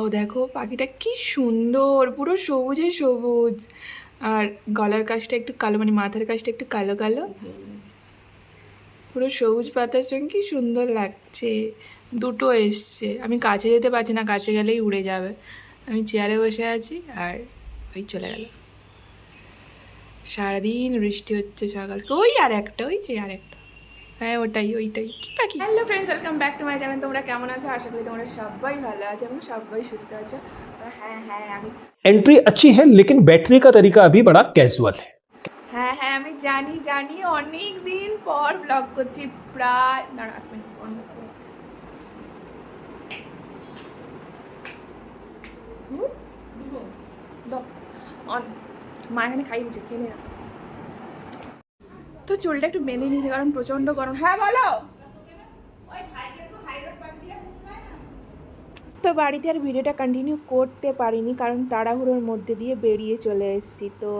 Wow দেখো পাখিটা কি সুন্দর, পুরো সবুজে সবুজ। আর গলার কাজটা একটু কালো মানে মাথার কাজটা একটু কালো কালো। পুরো সবুজ পাতার সঙ্গে কি সুন্দর লাগছে। দুটো এসছে। আমি কাছে যেতে পারছি না, কাছে গেলেই উড়ে যাবে। আমি চেয়ারে বসে আছি আর ওই চলে গেল। সারাদিন বৃষ্টি হচ্ছে সকাল। ওই আর একটা, ওই যে আর একটা। হ্যাঁ ওটাই ওইটাই কি পাখি hello friends welcome back to my channel তোমরা কেমন আছো আশা করি তোমরা সবাই ভালো আছো এবং সবাই সুস্থ আছো আর হ্যাঁ হ্যাঁ আমি एंट्री अच्छी है लेकिन बैठने का तरीका अभी बड़ा कैजुअल है হ্যাঁ হ্যাঁ আমি জানি জানি অনেক দিন পর ব্লগ করছি প্রায় দাঁড়া এক মিনিট বন্ধ করো। হুম? দাও। অন- মা এখানে খাইয়ে দিচ্ছে খেয়ে নে না। তো চুলটা একটু বেঁধে নিয়েছে, কারণ প্রচণ্ড গরম। হ্যাঁ বলো। তো বাড়িতে আর ভিডিওটা কন্টিনিউ করতে পারিনি, কারণ তাড়াহুড়োর মধ্যে দিয়ে বেরিয়ে চলে এসেছি। তো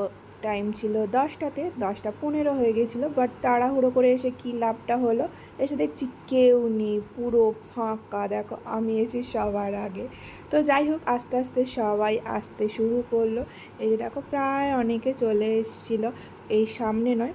টাইম ছিল দশটাতে, দশটা পনেরো হয়ে গেছিল বাট তাড়াহুড়ো করে এসে কী লাভটা হলো? এসে দেখছি কেউ নেই, পুরো ফাঁকা। দেখো, আমি এসেছি সবার আগে। তো যাই হোক, আস্তে আস্তে সবাই আসতে শুরু করল। এই যে দেখো, প্রায় অনেকে চলে এসেছিল। এই সামনে নয়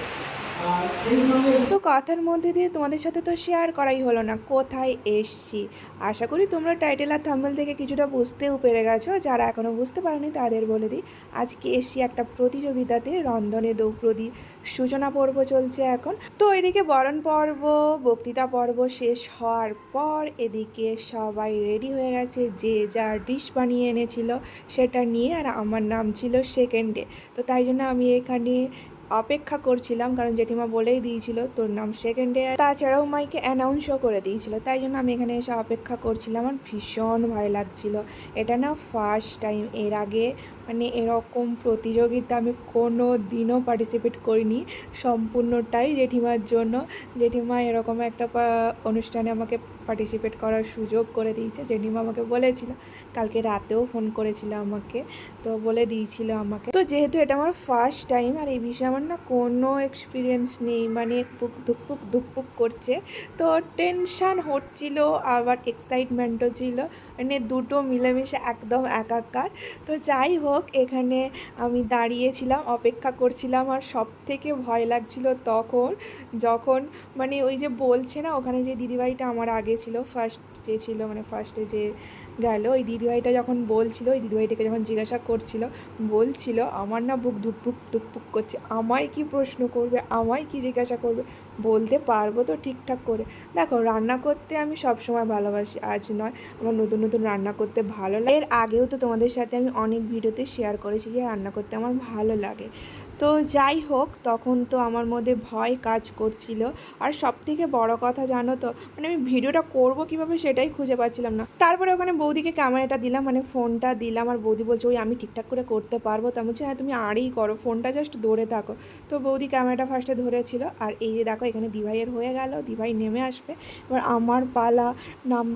তো কথার মধ্যে দিয়ে তোমাদের সাথে তো শেয়ার করাই হলো না, কোথায় এসছি? আশা করি তোমরা টাইটেল আর থাম্বেল থেকে কিছুটা বুঝতেও পেরে গেছো, যারা এখনও বুঝতে পারোনি তাদের বলে দিই, আজকে এসছি একটা প্রতিযোগিতাতে রন্ধনে দৌপ্রদি সূচনা পর্ব চলছে এখন। তো এদিকে বরণ পর্ব, বক্তৃতা পর্ব শেষ হওয়ার পর এদিকে সবাই রেডি হয়ে গেছে, যে যার ডিশ বানিয়ে এনেছিল সেটা নিয়ে, আর আমার নাম ছিল সেকেন্ডে তো তাই জন্য আমি এখানে অপেক্ষা করছিলাম, কারণ জেঠিমা বলেই দিয়েছিল তোর নাম সেকেন্ডে তাছাড়াও মাইকে অ্যানাউন্সও করে দিয়েছিল, তাই জন্য আমি এখানে এসে অপেক্ষা করছিলাম। আর ভীষণ ভয় লাগছিল। এটা না ফার্স্ট টাইম এর আগে মানে এরকম প্রতিযোগিতা আমি কোনো দিনও পার্টিসিপেট করিনি, সম্পূর্ণটাই জেঠিমার জন্য। জেঠিমা এরকম একটা অনুষ্ঠানে আমাকে পার্টিসিপেট করার সুযোগ করে দিয়েছে। জেঠিমা আমাকে বলেছিল, কালকে রাতেও ফোন করেছিল আমাকে, তো বলে দিয়েছিল আমাকে। তো যেহেতু এটা আমার ফার্স্ট টাইম আর এই বিষয়ে আমার না কোনো এক্সপিরিয়েন্স নেই মানে পুক ধুকপুক ধুকপুক করছে, তো টেনশান হচ্ছিল, আবার এক্সাইটমেন্টও ছিল। মানে দুটো মিলেমিশে একদম একাকার। তো যাই হোক, এখানে আমি দাঁড়িয়েছিলাম, অপেক্ষা করছিলাম, আর সব থেকে ভয় লাগছিল তখন, যখন মানে ওই যে বলছে না, ওখানে যে দিদিভাইটা আমার আগে ছিল ফার্স্ট যে ছিল মানে ফার্স্টে যে গেল, ওই দিদিভাইটা যখন বলছিল, ওই দিদিভাইটাকে যখন জিজ্ঞাসা করছিল, বলছিল, আমার না বুক ধুকপুক ধুকপুক করছে। আমায় কি প্রশ্ন করবে? আমায় কি জিজ্ঞাসা করবে? বলতে পারব তো ঠিকঠাক করে। দেখো, রান্না করতে আমি সব সময় ভালোবাসি, আজ নয়। আমার নতুন নতুন রান্না করতে ভালো লাগে। এর আগেও তো তোমাদের সাথে আমি অনেক ভিডিওতে শেয়ার করেছি যে রান্না করতে আমার ভালো লাগে। তো যাই হোক, তখন তো আমার মধ্যে ভয় কাজ করছিল। আর সব থেকে বড় কথা জানো তো মানে আমি ভিডিওটা করব কীভাবে সেটাই খুঁজে পাচ্ছিলাম না। তারপরে ওখানে বৌদিকে ক্যামেরাটা দিলাম মানে ফোনটা দিলাম, আর বৌদি বলছে, ওই আমি ঠিকঠাক করে করতে পারব। তো আমি হ্যাঁ তুমি আড়েই করো, ফোনটা জাস্ট ধরে থাকো। তো বৌদি ক্যামেরাটা ফার্স্টে ধরেছিল, আর এই যে দেখো, এখানে দিভাইয়ের হয়ে গেল, দিভাই নেমে আসবে। এবার আমার পালা নাম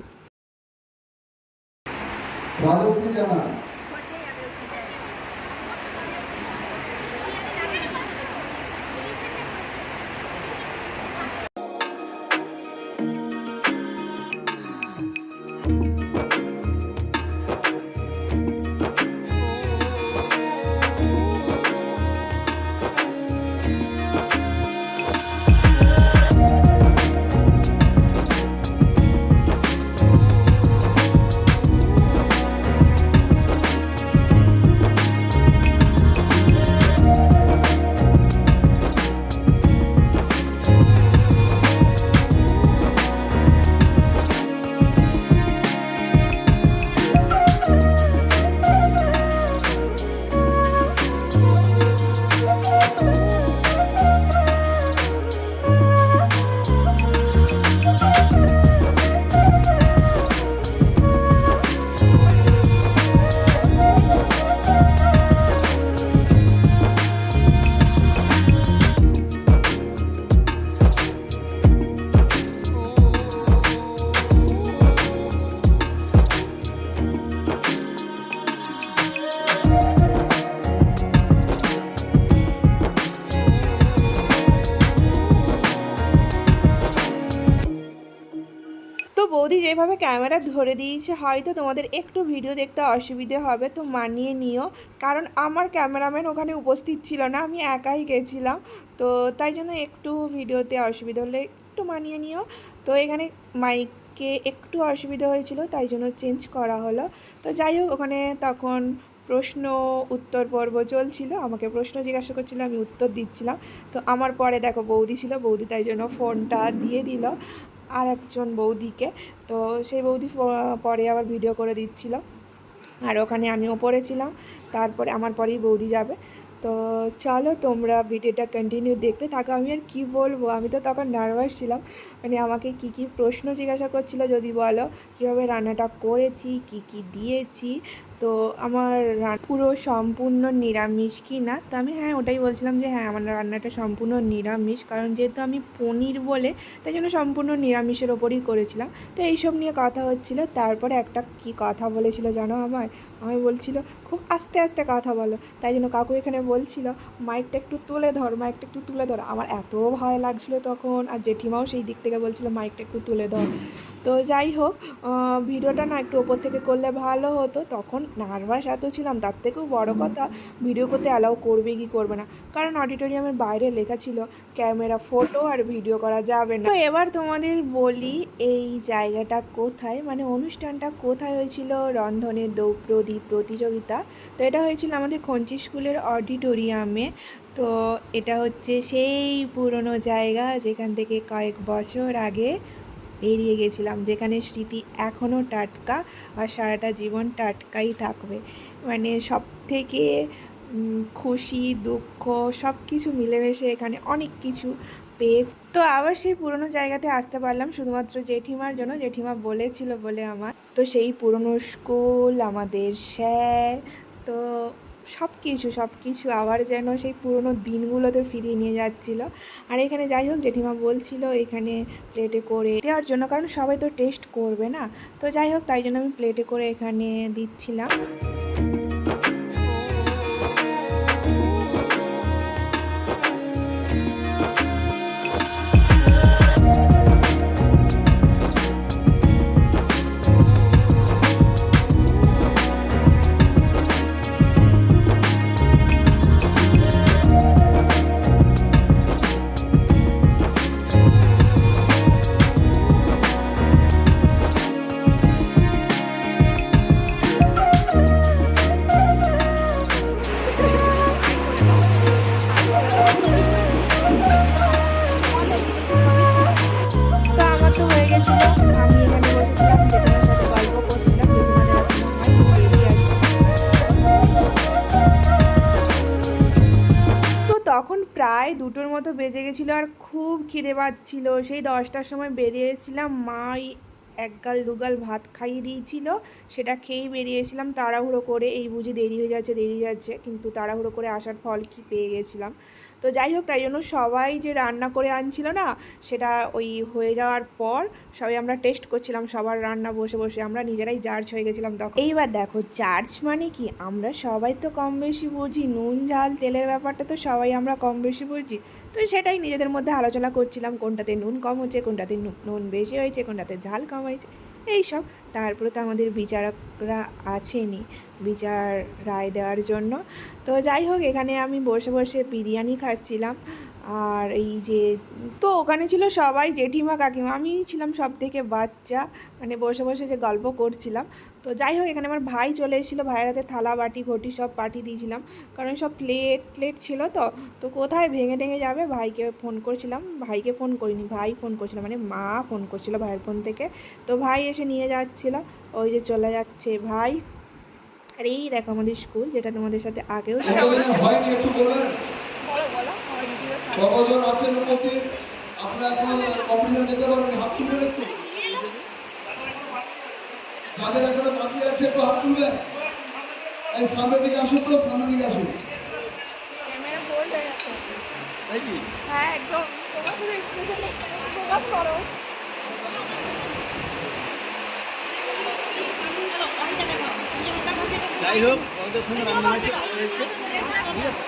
যেভাবে ক্যামেরা ধরে দিয়েছে, হয়তো তোমাদের একটু ভিডিও দেখতে অসুবিধে হবে, তো মানিয়ে নিও। কারণ আমার ক্যামেরাম্যান ওখানে উপস্থিত ছিল না, আমি একাই গেছিলাম। তো তাই জন্য একটু ভিডিওতে অসুবিধা হলে একটু মানিয়ে নিও। তো এখানে মাইকে একটু অসুবিধা হয়েছিল, তাই জন্য চেঞ্জ করা হলো। তো যাই হোক, ওখানে তখন প্রশ্ন, উত্তর পর্ব চলছিল। আমাকে প্রশ্ন জিজ্ঞাসা করছিল, আমি উত্তর দিচ্ছিলাম। তো আমার পরে দেখো বৌদি ছিল, বৌদি তাই জন্য ফোনটা দিয়ে দিল। আর একজন বৌদিকে। তো সেই বৌদি পরে আবার ভিডিও করে দিচ্ছিল। আর ওখানে আমিও পড়েছিলাম। তারপরে আমার পরেই বৌদি যাবে। তো চলো তোমরা ভিডিওটা কন্টিনিউ দেখতে থাকো। আমি আর কি বলব? আমি তো তখন নার্ভাস ছিলাম। মানে আমাকে কি কি প্রশ্ন জিজ্ঞাসা করছিল যদি বলো? কীভাবে রান্নাটা করেছি? কি কি দিয়েছি? তো আমার পুরো সম্পূর্ণ নিরামিষ কি না? তো আমি হ্যাঁ ওটাই বলছিলাম যে হ্যাঁ আমার রান্নাটা সম্পূর্ণ নিরামিষ। কারণ যেহেতু আমি পনির বলে, তাই জন্য সম্পূর্ণ নিরামিষের ওপরই করেছিলাম। তো এইসব নিয়ে কথা হচ্ছিল। তারপরে একটা কি কথা বলেছিল জানো আমায়? আমায় বলছিল, খুব আস্তে আস্তে কথা বলো। তাই জন্য কাকু এখানে বলছিল, মাইকটা একটু তুলে ধর, মাইকটা একটু তুলে ধর। আমার এত ভয় লাগছিল তখন। আর জেঠিমাও সেই দিক থেকে বলছিল, মাইকটা একটু তুলে ধর। তো যাই হোক ভিডিওটা না একটু ওপর থেকে করলে ভালো হতো। তখন নার্ভাস এত ছিলাম, তার থেকেও বড় কথা ভিডিও করতে অ্যালাউ করবে কি করবে না। কারণ অডিটোরিয়ামের বাইরে লেখা ছিল ক্যামেরা ফটো আর ভিডিও করা যাবে না। তো এবার তোমাদের বলি, এই জায়গাটা কোথায়? মানে অনুষ্ঠানটা কোথায় হয়েছিল? রন্ধনের দৌ প্রদীপ প্রতিযোগিতা। তো এটা হয়েছিল আমাদের খঞ্চি স্কুলের অডিটোরিয়ামে তো এটা হচ্ছে সেই পুরনো জায়গা, যেখান থেকে কয়েক বছর আগে বেরিয়ে গেছিলাম, যেখানে স্মৃতি এখনও টাটকা আর সারাটা জীবন টাটকাই থাকবে। মানে সব থেকে খুশি, দুঃখ সব কিছু মিলেমিশে এখানে অনেক কিছু পেয়ে। তো আবার সেই পুরনো জায়গাতে আসতে পারলাম শুধুমাত্র জেঠিমার জন্য, জেঠিমা বলেছিল বলে আমার। তো সেই পুরনো স্কুল, আমাদের স্যার, তো সব কিছু সব কিছু। আবার যেন সেই পুরনো দিনগুলোতে ফিরিয়ে নিয়ে যাচ্ছিল। আর এখানে যাই হোক, জেঠিমা বলছিল এখানে প্লেটে করে দেওয়ার জন্য, কারণ সবাই তো টেস্ট করবে না। তো যাই হোক, তাই জন্য আমি প্লেটে করে এখানে দিচ্ছিলাম। হয়ে গেছিল গল্প তো তখন প্রায় দুটোর মতো বেজে গেছিল আর খুব খিদে পাচ্ছিল। সেই দশটার সময় বেরিয়েছিলাম মাই এক গাল দুগাল ভাত খাইয়ে দিয়েছিল। সেটা খেয়েই বেরিয়েছিলাম তাড়াহুড়ো করে এই বুঝি দেরি হয়ে যাচ্ছে, দেরি যাচ্ছে, কিন্তু তাড়াহুড়ো করে আসার ফল কি পেয়ে গেছিলাম। তো যাই হোক, তাই জন্য সবাই যে রান্না করে আনছিল না, সেটা ওই হয়ে যাওয়ার পর সবাই আমরা টেস্ট করছিলাম, সবার রান্না বসে বসে। আমরা নিজেরাই জার্জ হয়ে গেছিলাম তখন। এইবার দেখো জার্জ মানে কি? আমরা সবাই তো কম বেশি বুঝি, নুন, ঝাল, তেলের ব্যাপারটা তো সবাই আমরা কম বেশি বুঝি। তো সেটাই নিজেদের মধ্যে আলোচনা করছিলাম, কোনটাতে নুন কম হচ্ছে, কোনটাতে নুন বেশি হয়েছে, কোনটাতে ঝাল কম হয়েছে, এইসব। তারপরে তো আমাদের বিচারকরা আছেনই, বিচার রায় দেওয়ার জন্য। তো যাই হোক, এখানে আমি বসে বসে বিরিয়ানি খাচ্ছিলাম, আর এই যে, তো ওখানে ছিল সবাই জেঠিমা, কাকিমা, আমি ছিলাম সব থেকে বাচ্চা মানে বসে বসে যে গল্প করছিলাম তো যাই হোক এখানে আমার ভাই চলে এসেছিল। ভাইয়ের হাতে থালা বাটি ঘটি সব পাঠিয়ে দিয়েছিলাম। কারণ সব প্লেট প্লেট ছিল তো। তো কোথায় ভেঙে টেঙে যাবে? ভাইকে ফোন করেছিলাম। ভাইকে ফোন করিনি। ভাই ফোন করছিল মানে মা ফোন করছিল ভাইয়ের ফোন থেকে। তো ভাই এসে নিয়ে যাচ্ছিল। ওই যে চলে যাচ্ছে ভাই। আর এই দেখো আমাদের স্কুল যেটা তোমাদের সাথে আগেও কতজন আছেন উপস্থিত? আপনারা এখন কম্পিটিশন যেতে পারবেন? হাত তুলবেন একটু যাদের এখানে বাকি আছে একটু হাত তুলবেন। এই সামনের দিকে আসুন তো সামনের দিকে আসুন। হ্যাঁ একদম। তোমার শুধু ফোকাস করো। যাই হোক আমাদের সঙ্গে রান্না হয়েছে ভালো হয়েছে। ঠিক আছে?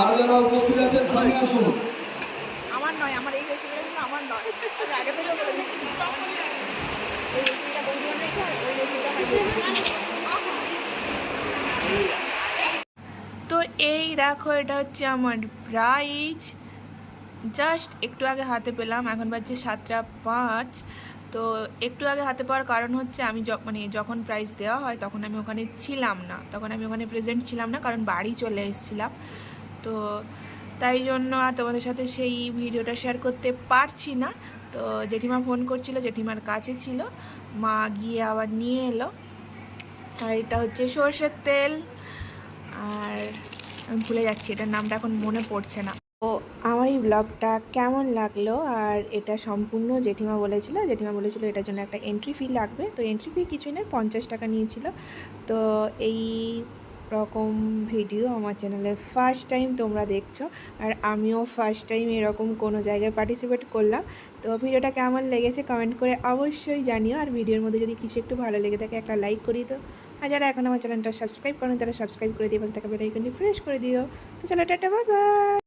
আরও যারা উপস্থিত আছেন সামনে আসুন। আমার নয় আমার এই রেসিপিটা আমার নয়। আগে থেকে বলে দিচ্ছি এই রেসিপিটা বৌদি বানিয়েছে ওই রেসিপিটা তো এই দেখো এটা হচ্ছে আমার প্রাইজ জাস্ট একটু আগে হাতে পেলাম এখন বাজছে সাতটা পাঁচ। তো একটু আগে হাতে পাওয়ার কারণ হচ্ছে আমি মানে যখন প্রাইজ দেওয়া হয় তখন আমি ওখানে ছিলাম না। তখন আমি ওখানে প্রেজেন্ট ছিলাম না, কারণ বাড়ি চলে এসেছিলাম। তো তাই জন্য তোমাদের সাথে সেই ভিডিওটা শেয়ার করতে পারছি না। তো জেঠিমা ফোন করছিল, জেঠিমার কাছে ছিল। মা গিয়ে আবার নিয়ে এলো। আর এটা হচ্ছে সর্ষের তেল। আর আমি ভুলে যাচ্ছি, এটার নামটা এখন মনে পড়ছে না। তো আমার এই ব্লগটা কেমন লাগল? আর এটা সম্পূর্ণ জেঠিমা বলেছিল জেঠিমা বলেছিল এটার জন্য একটা এন্ট্রি ফি লাগবে। তো এন্ট্রি ফি কিছুই নয়, পঞ্চাশ টাকা নিয়েছিল। তো এই রকম ভিডিও আমার চ্যানেলে ফার্স্ট টাইম তোমরা দেখছ, আর আমিও ফার্স্ট টাইম এরকম কোনো জায়গায় পার্টিসিপেট করলাম। তো ভিডিওটা কেমন লেগেছে কমেন্ট করে অবশ্যই জানিও। আর ভিডিওর মধ্যে যদি কিছু একটু ভালো লেগে থাকে, একটা লাইক করি তো। আর যারা এখন আমার চ্যানেলটা সাবস্ক্রাইব করেন, তারা সাবস্ক্রাইব করে দিয়ে পাশে থাকা বেলাইকনটি ফ্রেশ করে দিও। তো চলো, টাটা বাই